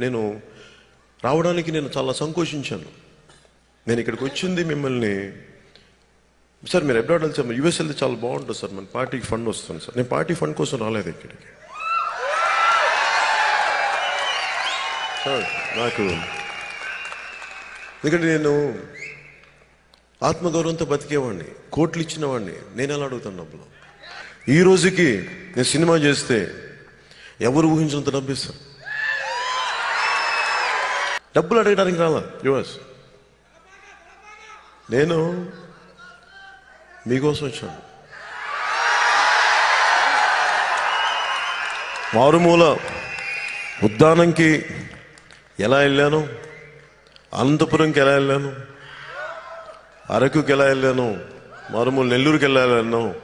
నేను రావడానికి నేను చాలా సంకోచించాను. నేను ఇక్కడికి వచ్చింది మిమ్మల్ని. సార్ మీరు ఎబ్రాడ్ వెళ్తే యూఎస్ వెళ్తే చాలా బాగుంటుంది సార్. మన పార్టీకి ఫండ్ వస్తుంది సార్. నేను పార్టీ ఫండ్ కోసం రాలేదు ఇక్కడికి. సార్ నాకు ఎందుకంటే నేను ఆత్మగౌరవంతో బతికేవాడిని కోట్లు ఇచ్చినవాడిని. నేను ఎలా అడుగుతాను డబ్బులు? ఈ రోజుకి నేను సినిమా చేస్తే ఎవరు ఊహించినంత డబ్బు ఇస్తాను డబ్బులు అడగడానికి రాలా? యువర్స్. నేను మీకోసం వచ్చాను. మారుమూల ఉద్దానంకి ఎలా వెళ్ళాను? అనంతపురంకి ఎలా వెళ్ళాను? అరకుకి ఎలా వెళ్ళాను? మారుమూల నెల్లూరుకి వెళ్ళాను?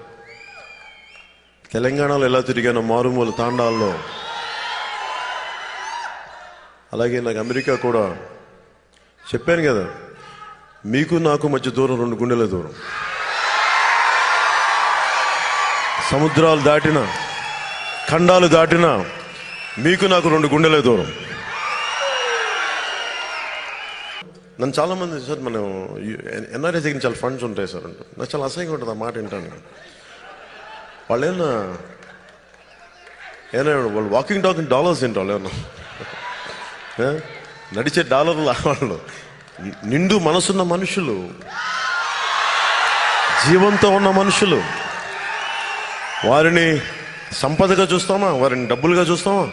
తెలంగాణలో ఎలా తిరిగాను? మారుమూల తాండాల్లో అలాగే నాకు అమెరికా కూడా చెప్పాను కదా మీకు నాకు మధ్య దూరం రెండు గుండెల దూరం. సముద్రాలు దాటిన ఖండాలు దాటిన మీకు నాకు రెండు గుండెల దూరం. నన్ను చాలామంది సార్ మనం ఎన్ఆర్ఎస్ దగ్గర చాలా ఫండ్స్ ఉంటాయి సార్ అంటే. నాకు చాలా అసహ్యంగా ఉంటుంది ఆ మాట వింటాను వాళ్ళేనా ఏమైనా వాళ్ళు వాకింగ్ టాకింగ్ డాలర్స్ ఏంటి వాళ్ళు ఏమన్నా నడిచే డాలర్లు వాళ్ళు నిండు మనసున్న మనుషులు జీవంతో ఉన్న మనుషులు వారిని సంపదగా చూస్తామా? వారిని డబ్బులుగా చూస్తామా?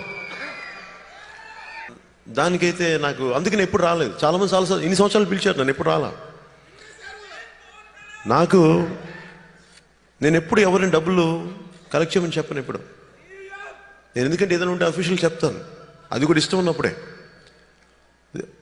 దానికైతే నాకు అందుకే నేను ఎప్పుడు రాలేదు. చాలామంది చాలా ఇన్ని సంవత్సరాలు పిలిచారు నన్ను ఎప్పుడు రాలా? నాకు నేను ఎప్పుడు ఎవరిని డబ్బులు కలెక్ట్ చేయమని చెప్పను ఎప్పుడు. నేను ఎందుకంటే ఏదైనా ఉంటే అఫీషియల్ చెప్తాను. అది కూడా ఇష్టం ఉన్నప్పుడే.